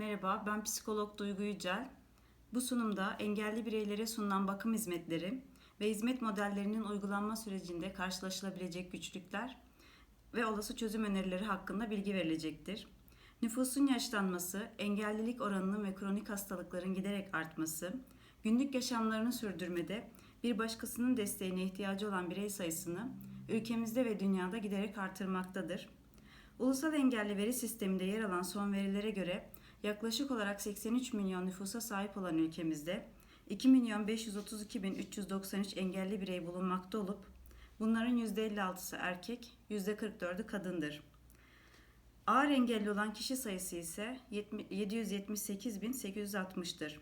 Merhaba, ben psikolog Duygu Yücel. Bu sunumda engelli bireylere sunulan bakım hizmetleri ve hizmet modellerinin uygulanma sürecinde karşılaşılabilecek güçlükler ve olası çözüm önerileri hakkında bilgi verilecektir. Nüfusun yaşlanması, engellilik oranının ve kronik hastalıkların giderek artması, günlük yaşamlarını sürdürmede bir başkasının desteğine ihtiyacı olan birey sayısını ülkemizde ve dünyada giderek artırmaktadır. Ulusal engelli veri sisteminde yer alan son verilere göre yaklaşık olarak 83 milyon nüfusa sahip olan ülkemizde 2 milyon 532 bin 393 engelli birey bulunmakta olup bunların %56'sı erkek, %44'ü kadındır. Ağır engelli olan kişi sayısı ise 778.860'tır.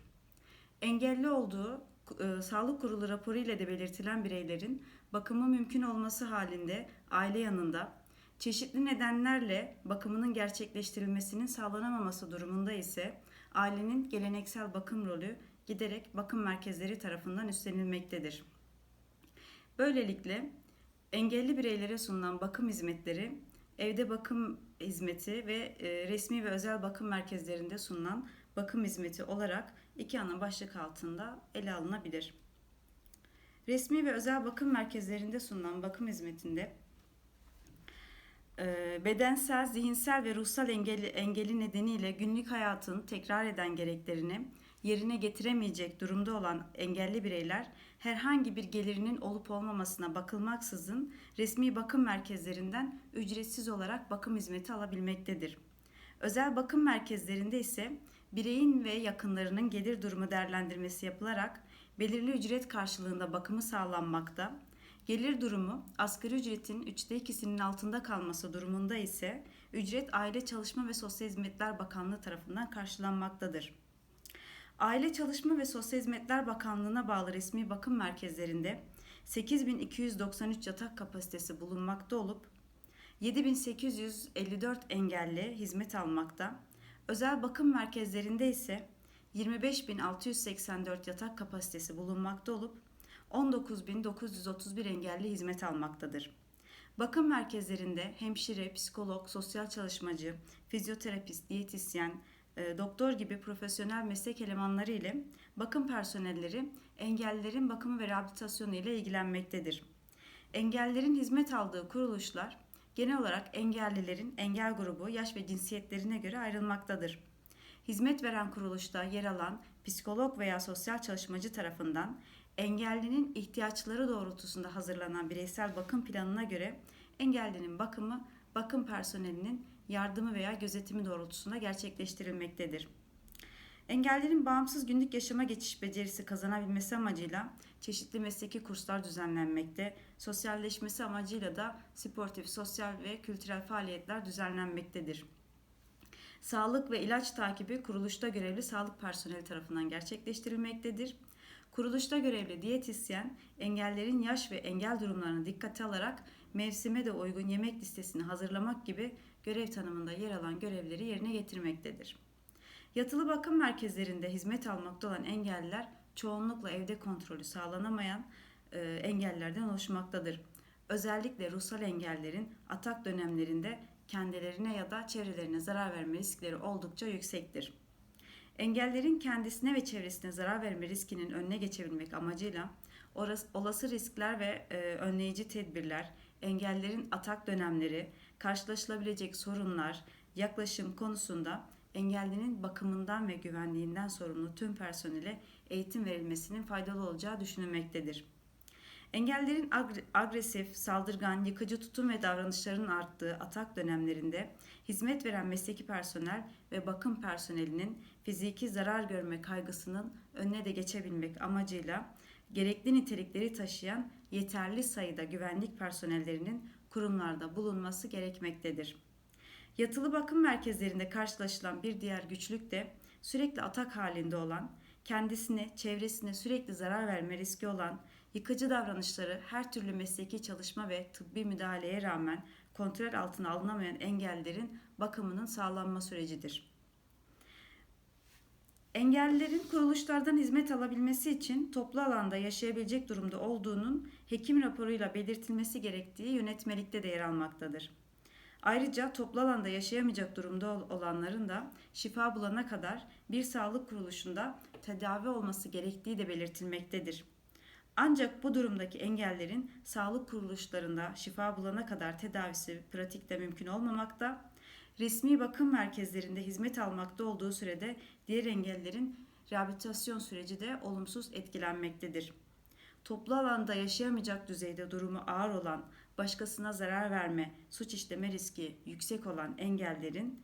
Engelli olduğu e, sağlık kurulu raporu ile de belirtilen bireylerin bakımı mümkün olması halinde aile yanında çeşitli nedenlerle bakımının gerçekleştirilmesinin sağlanamaması durumunda ise ailenin geleneksel bakım rolü giderek bakım merkezleri tarafından üstlenilmektedir. Böylelikle engelli bireylere sunulan bakım hizmetleri evde bakım hizmeti ve e, resmi ve özel bakım merkezlerinde sunulan bakım hizmeti olarak iki ana başlık altında ele alınabilir. Resmi ve özel bakım merkezlerinde sunulan bakım hizmetinde bedensel, zihinsel ve ruhsal engeli, engeli nedeniyle günlük hayatın tekrar eden gereklerini yerine getiremeyecek durumda olan engelli bireyler herhangi bir gelirinin olup olmamasına bakılmaksızın resmi bakım merkezlerinden ücretsiz olarak bakım hizmeti alabilmektedir. Özel bakım merkezlerinde ise bireyin ve yakınlarının gelir durumu değerlendirmesi yapılarak belirli ücret karşılığında bakımı sağlanmakta. Gelir durumu asgari ücretin üçte ikisinin altında kalması durumunda ise ücret Aile Çalışma ve Sosyal Hizmetler Bakanlığı tarafından karşılanmaktadır. Aile Çalışma ve Sosyal Hizmetler Bakanlığı'na bağlı resmi bakım merkezlerinde 8293 yatak kapasitesi bulunmakta olup 7854 engelli hizmet almakta. Özel bakım merkezlerinde ise 25684 yatak kapasitesi bulunmakta olup 19931 engelli hizmet almaktadır. Bakım merkezlerinde hemşire, psikolog, sosyal çalışmacı, fizyoterapist, diyetisyen, e, doktor gibi profesyonel meslek elemanları ile bakım personelleri engellilerin bakımı ve rehabilitasyonu ile ilgilenmektedir. Engellilerin hizmet aldığı kuruluşlar genel olarak engellilerin engel grubu, yaş ve cinsiyetlerine göre ayrılmaktadır. Hizmet veren kuruluşta yer alan psikolog veya sosyal çalışmacı tarafından engellinin ihtiyaçları doğrultusunda hazırlanan bireysel bakım planına göre engellinin bakımı bakım personelinin yardımı veya gözetimi doğrultusunda gerçekleştirilmektedir. Engellerin bağımsız günlük yaşama geçiş becerisi kazanabilmesi amacıyla çeşitli mesleki kurslar düzenlenmekte, sosyalleşmesi amacıyla da sportif, sosyal ve kültürel faaliyetler düzenlenmektedir. Sağlık ve ilaç takibi kuruluşta görevli sağlık personeli tarafından gerçekleştirilmektedir. Kuruluşta görevli diyetisyen engellerin yaş ve engel durumlarını dikkate alarak mevsime de uygun yemek listesini hazırlamak gibi görev tanımında yer alan görevleri yerine getirmektedir. Yatılı bakım merkezlerinde hizmet almakta olan engelliler çoğunlukla evde kontrolü sağlanamayan e, engellerden oluşmaktadır. Özellikle ruhsal engellerin atak dönemlerinde kendilerine ya da çevrelerine zarar verme riskleri oldukça yüksektir. Engellerin kendisine ve çevresine zarar verme riskinin önüne geçebilmek amacıyla orası, olası riskler ve e, önleyici tedbirler, engellerin atak dönemleri, karşılaşılabilecek sorunlar, yaklaşım konusunda engellinin bakımından ve güvenliğinden sorumlu tüm personele eğitim verilmesinin faydalı olacağı düşünülmektedir. Engellerin agresif, saldırgan, yıkıcı tutum ve davranışlarının arttığı atak dönemlerinde hizmet veren mesleki personel ve bakım personelinin fiziki zarar görme kaygısının önüne de geçebilmek amacıyla gerekli nitelikleri taşıyan yeterli sayıda güvenlik personellerinin kurumlarda bulunması gerekmektedir. Yatılı bakım merkezlerinde karşılaşılan bir diğer güçlük de sürekli atak halinde olan, kendisine, çevresine sürekli zarar verme riski olan, yıkıcı davranışları her türlü mesleki çalışma ve tıbbi müdahaleye rağmen kontrol altına alınamayan engellerin bakımının sağlanma sürecidir. Engellilerin kuruluşlardan hizmet alabilmesi için toplu alanda yaşayabilecek durumda olduğunun hekim raporuyla belirtilmesi gerektiği yönetmelikte de yer almaktadır. Ayrıca toplu alanda yaşayamayacak durumda ol- olanların da şifa bulana kadar bir sağlık kuruluşunda tedavi olması gerektiği de belirtilmektedir. Ancak bu durumdaki engellerin sağlık kuruluşlarında şifa bulana kadar tedavisi pratikte mümkün olmamakta, resmi bakım merkezlerinde hizmet almakta olduğu sürede diğer engellerin rehabilitasyon süreci de olumsuz etkilenmektedir. Toplu alanda yaşayamayacak düzeyde durumu ağır olan, başkasına zarar verme, suç işleme riski yüksek olan engellerin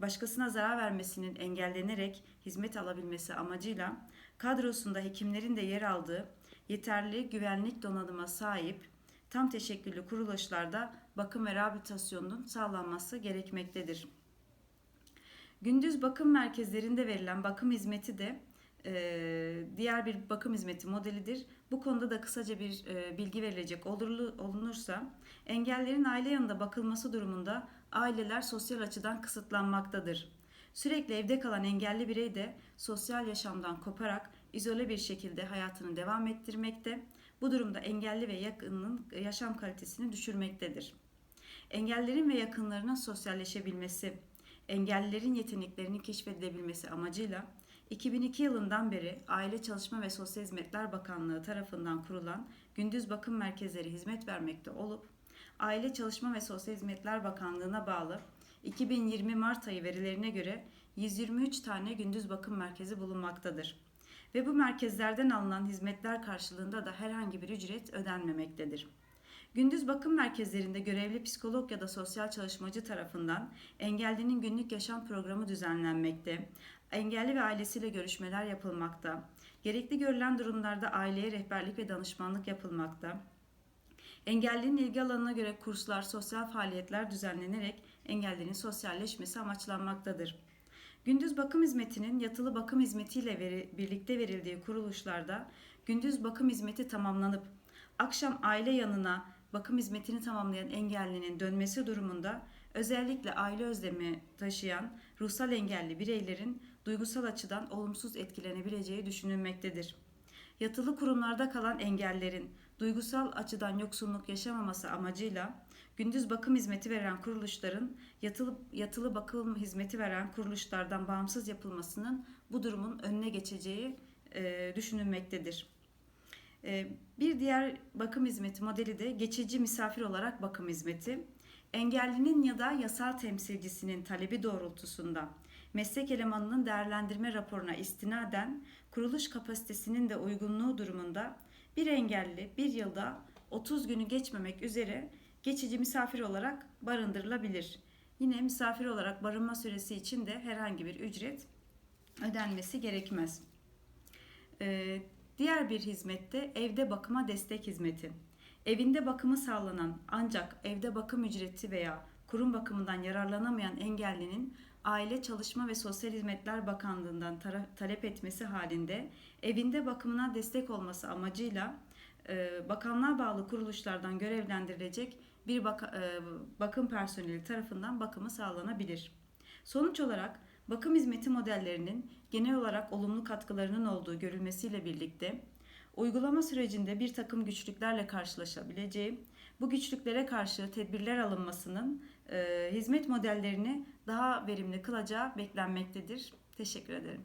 başkasına zarar vermesinin engellenerek hizmet alabilmesi amacıyla kadrosunda hekimlerin de yer aldığı yeterli güvenlik donanıma sahip tam teşekküllü kuruluşlarda bakım ve rehabilitasyonun sağlanması gerekmektedir. Gündüz bakım merkezlerinde verilen bakım hizmeti de e, diğer bir bakım hizmeti modelidir. Bu konuda da kısaca bir e, bilgi verilecek olunursa engellerin aile yanında bakılması durumunda aileler sosyal açıdan kısıtlanmaktadır. Sürekli evde kalan engelli birey de sosyal yaşamdan koparak izole bir şekilde hayatını devam ettirmekte. Bu durumda engelli ve yakınının yaşam kalitesini düşürmektedir. Engellerin ve yakınlarının sosyalleşebilmesi, engellilerin yeteneklerini keşfedilebilmesi amacıyla 2002 yılından beri Aile Çalışma ve Sosyal Hizmetler Bakanlığı tarafından kurulan gündüz bakım merkezleri hizmet vermekte olup Aile Çalışma ve Sosyal Hizmetler Bakanlığı'na bağlı 2020 Mart ayı verilerine göre 123 tane gündüz bakım merkezi bulunmaktadır. Ve bu merkezlerden alınan hizmetler karşılığında da herhangi bir ücret ödenmemektedir. Gündüz bakım merkezlerinde görevli psikolog ya da sosyal çalışmacı tarafından engellinin günlük yaşam programı düzenlenmekte, engelli ve ailesiyle görüşmeler yapılmakta, gerekli görülen durumlarda aileye rehberlik ve danışmanlık yapılmakta, Engellinin ilgi alanına göre kurslar, sosyal faaliyetler düzenlenerek engellinin sosyalleşmesi amaçlanmaktadır. Gündüz bakım hizmetinin yatılı bakım hizmetiyle veri, birlikte verildiği kuruluşlarda gündüz bakım hizmeti tamamlanıp akşam aile yanına bakım hizmetini tamamlayan engellinin dönmesi durumunda özellikle aile özlemi taşıyan ruhsal engelli bireylerin duygusal açıdan olumsuz etkilenebileceği düşünülmektedir. Yatılı kurumlarda kalan engellerin duygusal açıdan yoksunluk yaşamaması amacıyla gündüz bakım hizmeti veren kuruluşların yatılı, yatılı bakım hizmeti veren kuruluşlardan bağımsız yapılmasının bu durumun önüne geçeceği e, düşünülmektedir. E, bir diğer bakım hizmeti modeli de geçici misafir olarak bakım hizmeti. Engellinin ya da yasal temsilcisinin talebi doğrultusunda meslek elemanının değerlendirme raporuna istinaden kuruluş kapasitesinin de uygunluğu durumunda bir engelli bir yılda 30 günü geçmemek üzere geçici misafir olarak barındırılabilir. Yine misafir olarak barınma süresi için de herhangi bir ücret ödenmesi gerekmez. Ee, diğer bir hizmette evde bakıma destek hizmeti. Evinde bakımı sağlanan ancak evde bakım ücreti veya kurum bakımından yararlanamayan engellinin Aile Çalışma ve Sosyal Hizmetler Bakanlığı'ndan talep etmesi halinde evinde bakımına destek olması amacıyla e, bakanlığa bağlı kuruluşlardan görevlendirilecek bir baka- e, bakım personeli tarafından bakımı sağlanabilir. Sonuç olarak bakım hizmeti modellerinin genel olarak olumlu katkılarının olduğu görülmesiyle birlikte uygulama sürecinde bir takım güçlüklerle karşılaşabileceği, bu güçlüklere karşı tedbirler alınmasının e, hizmet modellerini daha verimli kılacağı beklenmektedir. Teşekkür ederim.